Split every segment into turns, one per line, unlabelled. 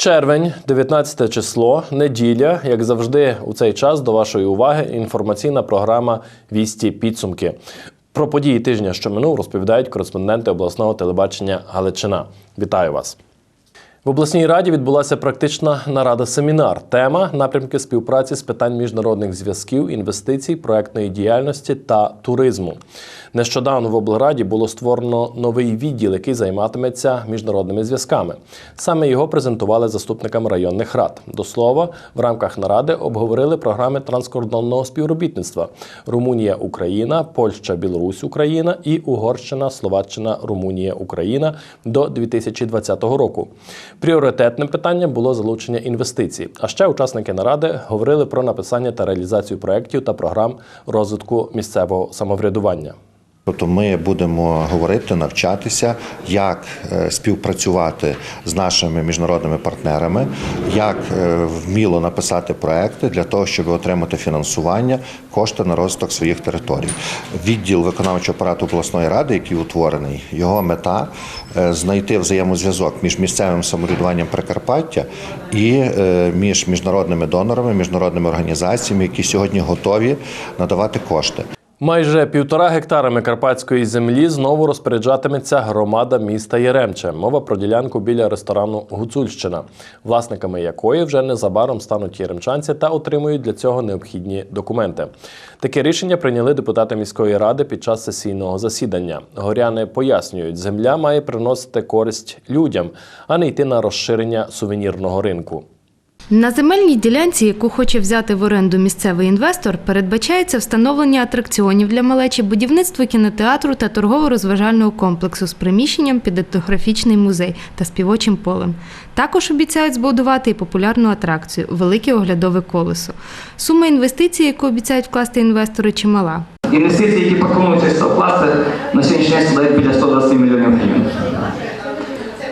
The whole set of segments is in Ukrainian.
Червень, 19 число, неділя. Як завжди, у цей час до вашої уваги інформаційна програма Вісті підсумки. Про події тижня, що минув, розповідають кореспонденти обласного телебачення Галичина. Вітаю вас! В обласній раді відбулася практична нарада семінар. Тема напрямки співпраці з питань міжнародних зв'язків, інвестицій, проектної діяльності та туризму. Нещодавно в облраді було створено новий відділ, який займатиметься міжнародними зв'язками. Саме його презентували заступникам районних рад. До слова, в рамках наради обговорили програми транскордонного співробітництва: Румунія, Україна, Польща, Білорусь, Україна і Угорщина, Словаччина, Румунія, Україна до 2020 року. Пріоритетним питанням було залучення інвестицій. А ще учасники наради говорили про написання та реалізацію проєктів та програм розвитку місцевого самоврядування.
Тобто ми будемо говорити, навчатися, як е, співпрацювати з нашими міжнародними партнерами, як е, вміло написати проекти для того, щоб отримати фінансування, кошти на розвиток своїх територій. Відділ виконавчого апарату обласної ради, який утворений, його мета е, знайти взаємозв'язок між місцевим самоврядуванням Прикарпаття і між міжнародними донорами, міжнародними організаціями, які сьогодні готові надавати кошти.
Майже півтора гектарами карпатської землі знову розпоряджатиметься громада міста Яремче. Мова про ділянку біля ресторану Гуцульщина, власниками якої вже незабаром стануть яремчанці та отримують для цього необхідні документи. Таке рішення прийняли депутати міської ради під час сесійного засідання. Горяни пояснюють, земля має приносити користь людям, а не йти на розширення сувенірного ринку.
На земельній ділянці, яку хоче взяти в оренду місцевий інвестор, передбачається встановлення атракціонів для малечі, будівництво кінотеатру та торгово-розважального комплексу з приміщенням під етнографічний музей та співочим полем. Також обіцяють збудувати і популярну атракцію велике оглядове колесо. Сума інвестицій, яку обіцяють вкласти інвестори, чимала.
Інвестиції, які пропонуються вкласти, на сьогоднішній день складають біля 120 мільйонів гривень.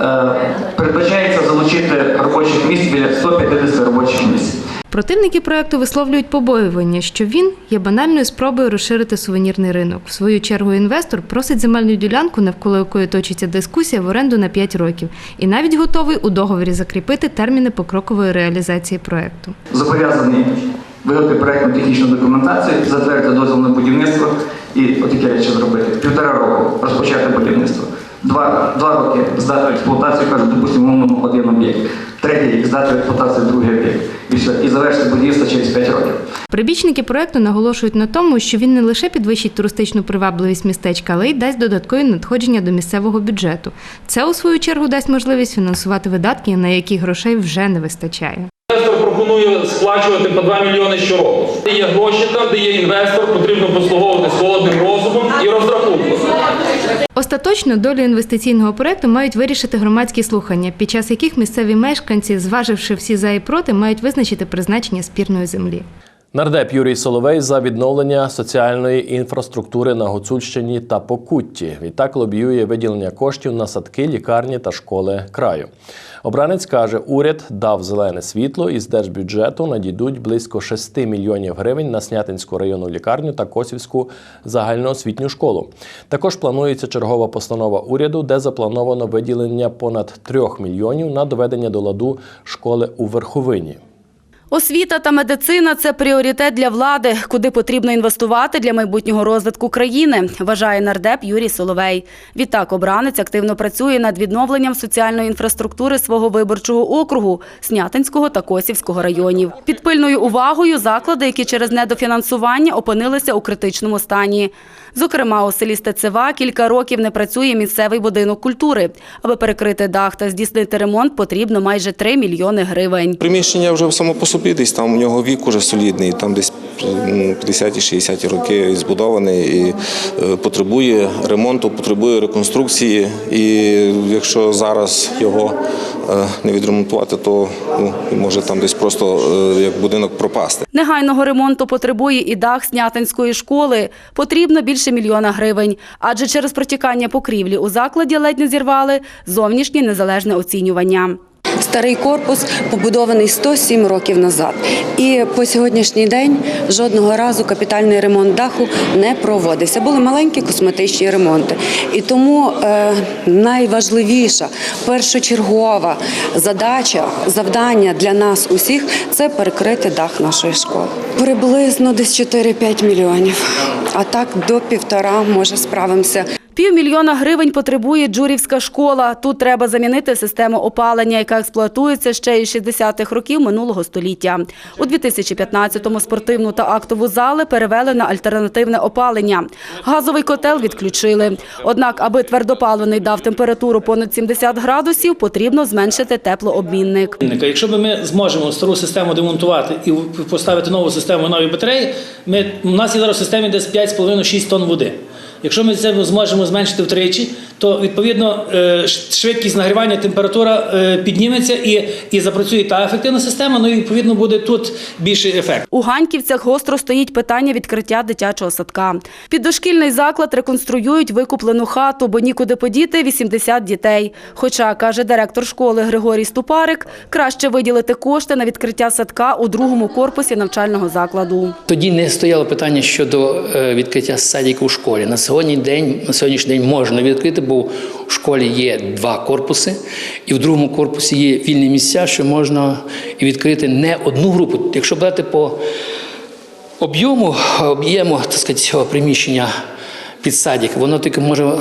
Е, Передбачається залучити робочих місць біля 150 робочих місць.
Противники проекту висловлюють побоювання, що він є банальною спробою розширити сувенірний ринок. В свою чергу інвестор просить земельну ділянку, навколо якої точиться дискусія, в оренду на 5 років, і навіть готовий у договорі закріпити терміни покрокової реалізації проекту.
Зобов'язаний виготовити проєктну технічну документацію, затвердити дозвіл на будівництво і отакі речі зробити. Півтора року розпочати будівництво. Два, два роки здати експлуатацію, кажуть, допустимо, один об'єкт. Третій рік здати експлуатацію другий об'єкт. І все. І завершити будівництво через 5 років.
Прибічники проекту наголошують на тому, що він не лише підвищить туристичну привабливість містечка, але й дасть додаткові надходження до місцевого бюджету. Це у свою чергу дасть можливість фінансувати видатки, на які грошей вже не вистачає.
Інвестор пропонує сплачувати по 2 мільйони щороку. Де є гроші там, де є інвестор, потрібно послуговувати з холодним розумом і розрахунком.
Остаточно долю інвестиційного проекту мають вирішити громадські слухання, під час яких місцеві мешканці, зваживши всі за і проти, мають визначити призначення спірної землі.
Нардеп Юрій Соловей за відновлення соціальної інфраструктури на Гуцульщині та Покутті. Відтак лобіює виділення коштів на садки, лікарні та школи краю. Обранець каже, уряд дав зелене світло і з держбюджету надійдуть близько 6 мільйонів гривень на Снятинську районну лікарню та Косівську загальноосвітню школу. Також планується чергова постанова уряду, де заплановано виділення понад 3 мільйонів на доведення до ладу школи у Верховині.
Освіта та медицина це пріоритет для влади, куди потрібно інвестувати для майбутнього розвитку країни, вважає нардеп Юрій Соловей. Відтак обранець активно працює над відновленням соціальної інфраструктури свого виборчого округу Снятинського та Косівського районів. Під пильною увагою заклади, які через недофінансування опинилися у критичному стані. Зокрема, у селі Стецева кілька років не працює місцевий будинок культури. Аби перекрити дах та здійснити ремонт, потрібно майже 3 мільйони гривень.
Приміщення вже само по собі, десь там у нього вік уже солідний, там десь ну, 50-60 роки збудований і е, потребує ремонту, потребує реконструкції. І якщо зараз його е, не відремонтувати, то ну, може там десь просто е, як будинок пропасти.
Негайного ремонту потребує і дах Снятинської школи. Потрібно більше мільйона гривень. Адже через протікання покрівлі у закладі ледь не зірвали зовнішнє незалежне оцінювання.
Старий корпус побудований 107 років назад. І по сьогоднішній день жодного разу капітальний ремонт даху не проводився. Були маленькі косметичні ремонти. І тому е, найважливіша, першочергова задача, завдання для нас усіх це перекрити дах нашої школи. Приблизно десь 4-5 мільйонів. А так до півтора, може, справимося.
Півмільйона гривень потребує Джурівська школа. Тут треба замінити систему опалення, яка експлуатується ще із 60-х років минулого століття. У 2015-му спортивну та актову зали перевели на альтернативне опалення. Газовий котел відключили. Однак, аби твердопаливний дав температуру понад 70 градусів, потрібно зменшити теплообмінник.
Якщо ми зможемо стару систему демонтувати і поставити нову систему нові батареї, ми, у нас є зараз в системі десь 5,5-6 тонн води. Якщо ми це зможемо зменшити втричі, то відповідно е, швидкість нагрівання, температура е, підніметься і, і запрацює та ефективна система. Ну і відповідно буде тут більший ефект.
У Ганьківцях гостро стоїть питання відкриття дитячого садка. Під дошкільний заклад реконструюють викуплену хату, бо нікуди подіти 80 дітей. Хоча, каже директор школи Григорій Ступарик, краще виділити кошти на відкриття садка у другому корпусі навчального закладу.
Тоді не стояло питання щодо е, відкриття садіку у школі. Сьогодні день, на сьогоднішній день можна відкрити, бо в школі є два корпуси, і в другому корпусі є вільні місця, що можна відкрити не одну групу. Якщо брати по об'єму, об'єму так сказати, цього приміщення під садик, воно тільки може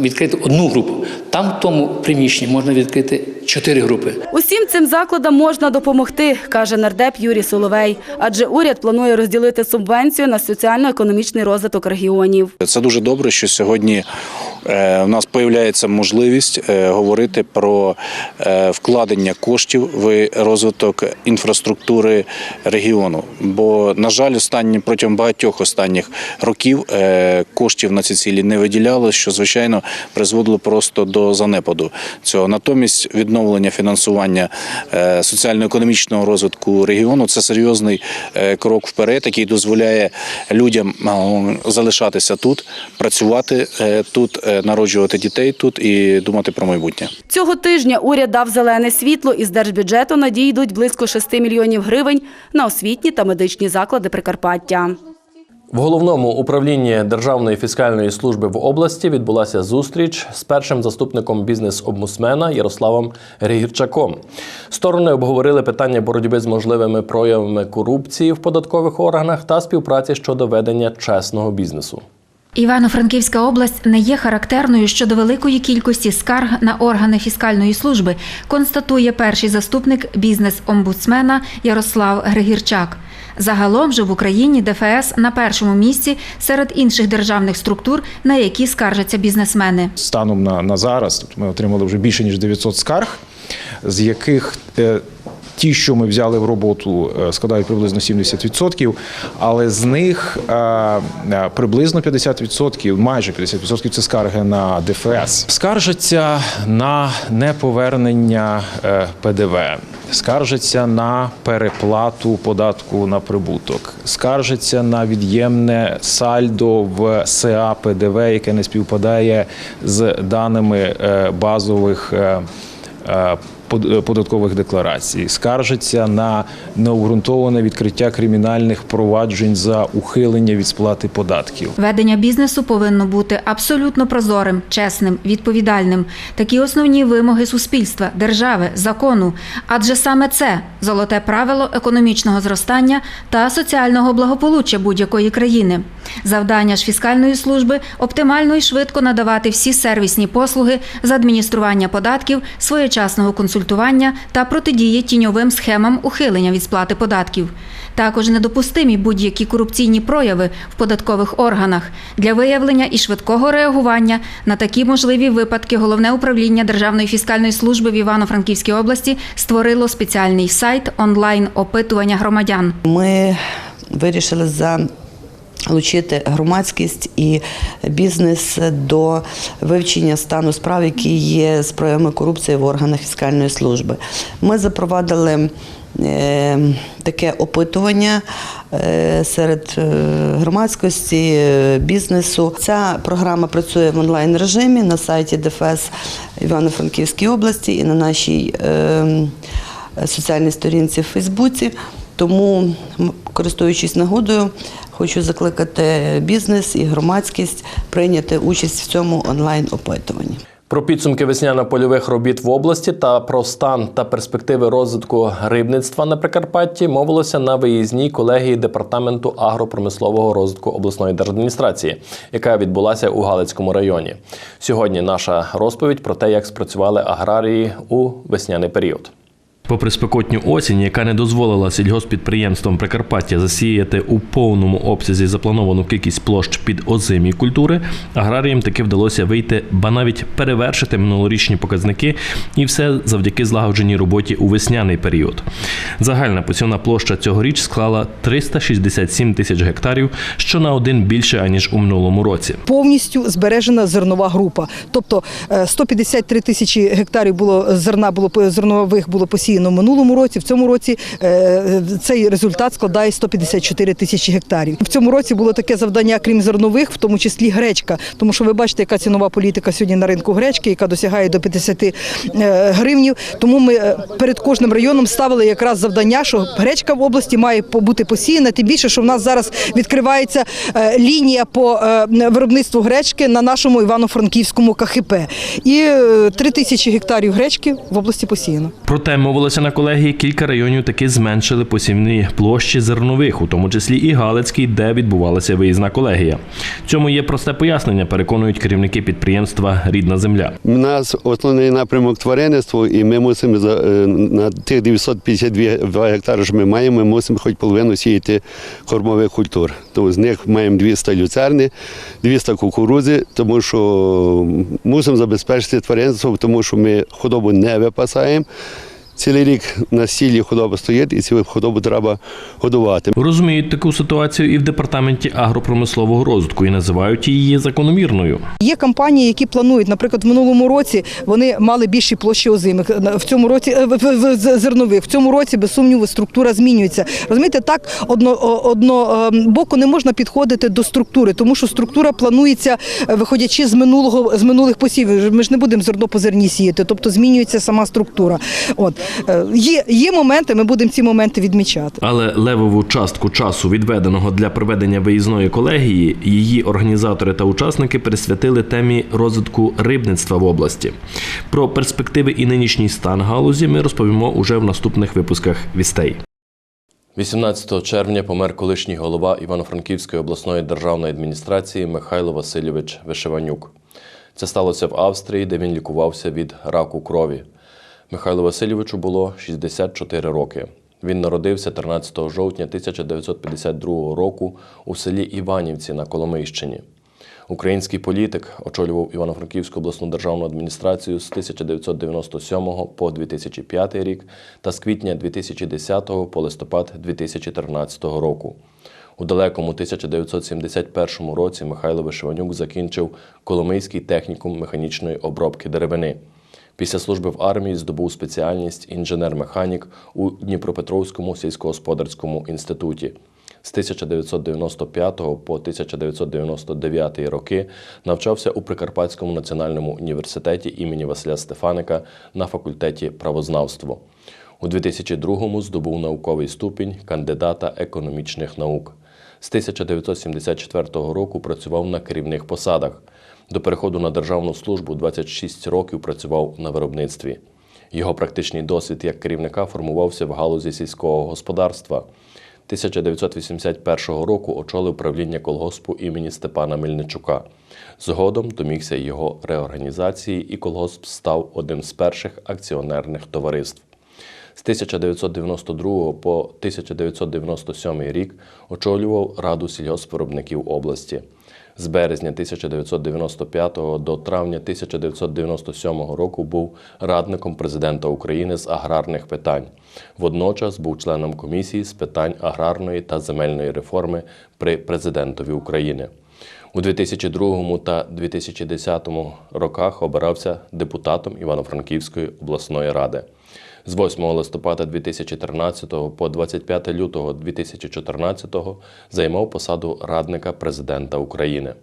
відкрити одну групу. Там в тому приміщенні можна відкрити чотири групи.
Усім цим закладам можна допомогти, каже нардеп Юрій Соловей. Адже уряд планує розділити субвенцію на соціально-економічний розвиток регіонів.
Це дуже добре, що сьогодні у нас з'являється можливість е, говорити про е, вкладення коштів в розвиток інфраструктури регіону. Бо, на жаль, останні протягом багатьох останніх років е, коштів на ці цілі не виділялось, що звичайно призводило просто до занепаду цього. Натомість відновлення фінансування е, соціально-економічного розвитку регіону це серйозний е, крок вперед, який дозволяє людям е, залишатися тут, працювати е, тут, е, народжувати дітей тут і думати про майбутнє.
Цього тижня уряд дав зелене світло і з держбюджету надійдуть близько 6 мільйонів гривень на освітні та медичні заклади Прикарпаття.
В головному управлінні Державної фіскальної служби в області відбулася зустріч з першим заступником бізнес-обмусмена Ярославом Григірчаком. Сторони обговорили питання боротьби з можливими проявами корупції в податкових органах та співпраці щодо ведення чесного бізнесу.
Івано-Франківська область не є характерною щодо великої кількості скарг на органи фіскальної служби, констатує перший заступник бізнес-омбудсмена Ярослав Григірчак. Загалом же в Україні ДФС на першому місці серед інших державних структур, на які скаржаться бізнесмени.
станом на, на зараз тобто ми отримали вже більше ніж 900 скарг, з яких е, ті, що ми взяли в роботу, е, складають приблизно 70%, але з них е, е, приблизно 50%, майже 50% це скарги на ДФС. Скаржаться на неповернення ПДВ. Скаржиться на переплату податку на прибуток, скаржиться на від'ємне сальдо в СА ПДВ, яке не співпадає з даними базових податкових декларацій, скаржиться на необґрунтоване відкриття кримінальних проваджень за ухилення від сплати податків.
Ведення бізнесу повинно бути абсолютно прозорим, чесним, відповідальним. Такі основні вимоги суспільства, держави, закону. Адже саме це золоте правило економічного зростання та соціального благополуччя будь-якої країни. Завдання ж фіскальної служби оптимально і швидко надавати всі сервісні послуги з адміністрування податків, своєчасного консультування та протидії тіньовим схемам ухилення від сплати податків. Також недопустимі будь-які корупційні прояви в податкових органах для виявлення і швидкого реагування на такі можливі випадки. Головне управління Державної фіскальної служби в Івано-Франківській області створило спеціальний сайт онлайн опитування громадян.
Ми вирішили за Лучити громадськість і бізнес до вивчення стану справ, які є з проявами корупції в органах фіскальної служби. Ми запровадили е, таке опитування е, серед е, громадськості, бізнесу. Ця програма працює в онлайн режимі на сайті ДФС Івано-Франківській області і на нашій соціальній сторінці в Фейсбуці. Тому, користуючись нагодою, хочу закликати бізнес і громадськість прийняти участь в цьому онлайн опитуванні.
Про підсумки весняно-польових робіт в області та про стан та перспективи розвитку рибництва на Прикарпатті мовилося на виїзній колегії департаменту агропромислового розвитку обласної держадміністрації, яка відбулася у Галицькому районі. Сьогодні наша розповідь про те, як спрацювали аграрії у весняний період. Попри спекотню осінь, яка не дозволила сільгоспідприємствам Прикарпаття засіяти у повному обсязі заплановану кількість площ під озимі культури, аграріям таки вдалося вийти, ба навіть перевершити минулорічні показники, і все завдяки злагодженій роботі у весняний період. Загальна посівна площа цьогоріч склала 367 тисяч гектарів, що на один більше аніж у минулому році.
повністю збережена зернова група. Тобто е, 153 тисячі гектарів було зерна було зернових було посіяно в минулому році. В цьому році е, цей результат складає 154 тисячі гектарів. В цьому році було таке завдання, крім зернових, в тому числі гречка. Тому що ви бачите, яка цінова політика сьогодні на ринку гречки, яка досягає до 50 е, гривнів. Тому ми е, перед кожним районом ставили якраз завдання, що гречка в області має бути посіяна. Тим більше, що в нас зараз відкривається е, лінія по е, виробництву гречки на нашому Івано-Франківському КХП. І е, 3 тисячі гектарів гречки в області посіяно.
Проте мовилося на колегії, кілька районів таки зменшили посівні площі зернових, у тому числі і Галицький, де відбувалася виїзна колегія. Цьому є просте пояснення, переконують керівники підприємства Рідна земля.
У нас основний напрямок тваринництво, і ми мусимо е, на тих 952 гектари, що ми маємо, ми мусимо хоч половину сіяти кормових культур. Тому з них маємо 200 люцерни, 200 кукурузи, тому що мусимо забезпечити тваринництво, тому що ми худобу не випасаємо. Цілий рік на сілі худоба стоїть, і цю худобу треба годувати.
Розуміють таку ситуацію і в департаменті агропромислового розвитку і називають її закономірною.
Є компанії, які планують, наприклад, в минулому році вони мали більші площі озимих, в цьому році в- зернових. В цьому році без сумніву структура змінюється. Розумієте, так одно, одно ем, боку не можна підходити до структури, тому що структура планується, е, виходячи з минулого з минулих посівів. Ми ж не будемо зерно по зерні сіяти, тобто змінюється сама структура. От є, є моменти, ми будемо ці моменти відмічати.
Але левову частку часу, відведеного для проведення виїзної колегії, її організатори та учасники присвятили темі розвитку рибництва в області. Про перспективи і нинішній стан галузі ми розповімо уже в наступних випусках вістей. 18 червня помер колишній голова Івано-Франківської обласної державної адміністрації Михайло Васильович Вишиванюк. Це сталося в Австрії, де він лікувався від раку крові. Михайлу Васильовичу було 64 роки. Він народився 13 жовтня 1952 року у селі Іванівці на Коломийщині. Український політик очолював Івано-Франківську обласну державну адміністрацію з 1997 по 2005 рік та з квітня 2010 по листопад 2013 року. У далекому 1971 році Михайло Вишиванюк закінчив Коломийський технікум механічної обробки деревини. Після служби в армії здобув спеціальність інженер-механік у Дніпропетровському сільськогосподарському інституті. З 1995 по 1999 роки навчався у Прикарпатському національному університеті імені Василя Стефаника на факультеті правознавство. У 2002-му здобув науковий ступінь кандидата економічних наук. З 1974 року працював на керівних посадах. До переходу на державну службу 26 років працював на виробництві. Його практичний досвід як керівника формувався в галузі сільського господарства. 1981 року очолив правління колгоспу імені Степана Мельничука. Згодом домігся його реорганізації, і колгосп став одним з перших акціонерних товариств. З 1992 по 1997 рік очолював Раду сільгоспвиробників області. З березня 1995 до травня 1997 року був радником президента України з аграрних питань. Водночас був членом комісії з питань аграрної та земельної реформи при президентові України. У 2002 та 2010 роках обирався депутатом Івано-Франківської обласної ради. З 8 листопада 2013 по 25 лютого 2014 займав посаду радника президента України.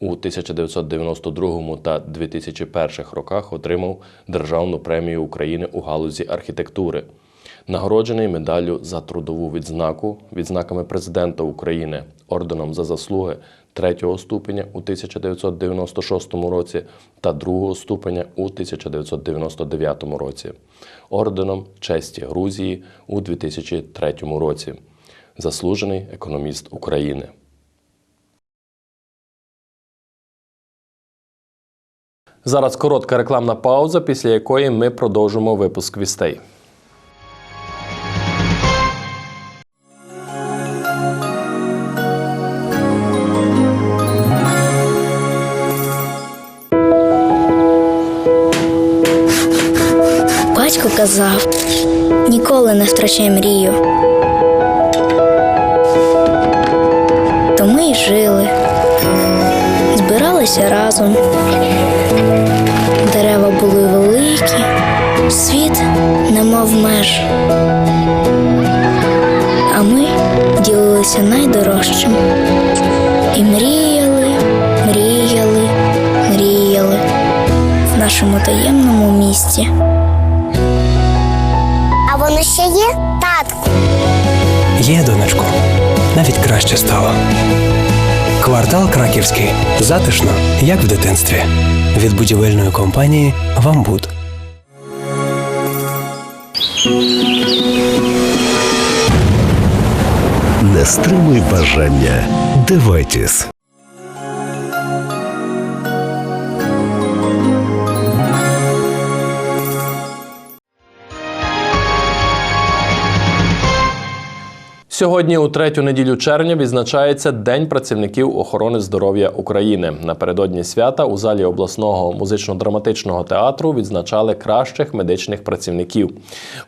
У 1992 та 2001 роках отримав Державну премію України у галузі архітектури. Нагороджений медаллю за трудову відзнаку, відзнаками президента України, орденом за заслуги третього ступеня у 1996 році та другого ступеня у 1999 році, орденом честі Грузії у 2003 році. Заслужений економіст України. Зараз коротка рекламна пауза, після якої ми продовжимо випуск вістей.
Казав, ніколи не втрачай мрію. То ми й жили, збиралися разом. Дерева були великі, світ не мав меж. А ми ділилися найдорожчим. І мріяли, мріяли, мріяли в нашому таємному місті.
Є,
донечко, навіть краще стало. Квартал Краківський. Затишно, як в дитинстві. Від будівельної компанії Вамбуд.
Не стримуй бажання. Девайтіс.
Сьогодні, у третю неділю червня, відзначається День працівників охорони здоров'я України. Напередодні свята у залі обласного музично-драматичного театру відзначали кращих медичних працівників.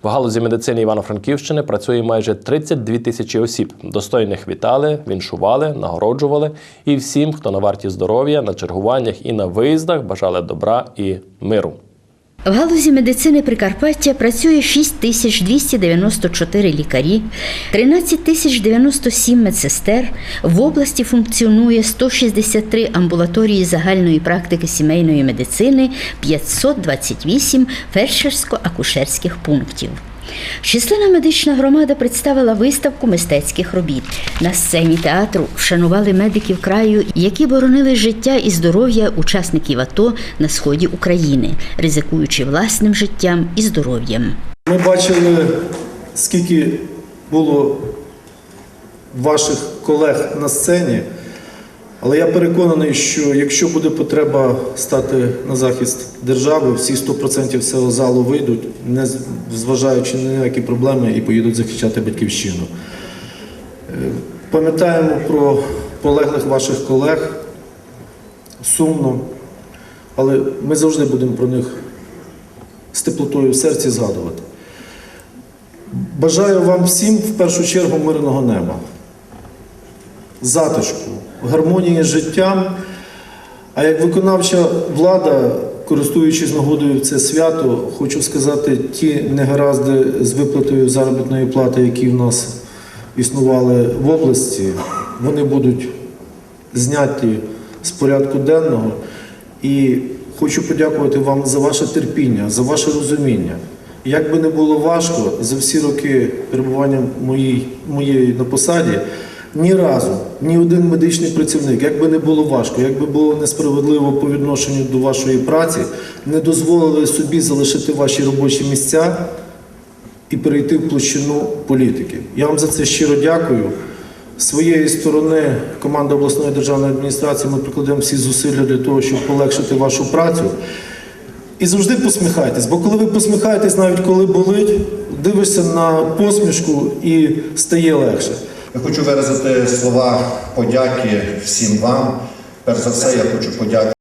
В галузі медицини Івано-Франківщини працює майже 32 тисячі осіб. Достойних вітали, віншували, нагороджували. І всім, хто на варті здоров'я, на чергуваннях і на виїздах, бажали добра і миру.
В галузі медицини Прикарпаття працює 6294 лікарі, 13 тисяч 97 медсестер. В області функціонує 163 амбулаторії загальної практики сімейної медицини, 528 фельдшерсько-акушерських пунктів. Численна медична громада представила виставку мистецьких робіт. На сцені театру вшанували медиків краю, які боронили життя і здоров'я учасників АТО на сході України, ризикуючи власним життям і здоров'ям.
Ми бачили, скільки було ваших колег на сцені, але я переконаний, що якщо буде потреба стати на захист держави, всі 100% цього залу вийдуть, не зважаючи на які проблеми, і поїдуть захищати батьківщину. Е, Пам'ятаємо про полеглих ваших колег, сумно, але ми завжди будемо про них з теплотою в серці згадувати. Бажаю вам всім в першу чергу мирного неба, затишку, гармонії з життям. А як виконавча влада, користуючись нагодою в це свято, хочу сказати, ті негаразди з виплатою заробітної плати, які в нас існували в області, вони будуть зняті з порядку денного. І хочу подякувати вам за ваше терпіння, за ваше розуміння. Як би не було важко за всі роки перебування моїй, моєї на посаді, ні разу, ні один медичний працівник, як би не було важко, як би було несправедливо по відношенню до вашої праці, не дозволили собі залишити ваші робочі місця і перейти в площину політики. Я вам за це щиро дякую. З своєї сторони, команда обласної державної адміністрації, ми прикладемо всі зусилля для того, щоб полегшити вашу працю. І завжди посміхайтесь, бо коли ви посміхаєтесь, навіть коли болить, дивишся на посмішку і стає легше.
Я хочу виразити слова подяки всім вам Перш за все, я хочу подякувати.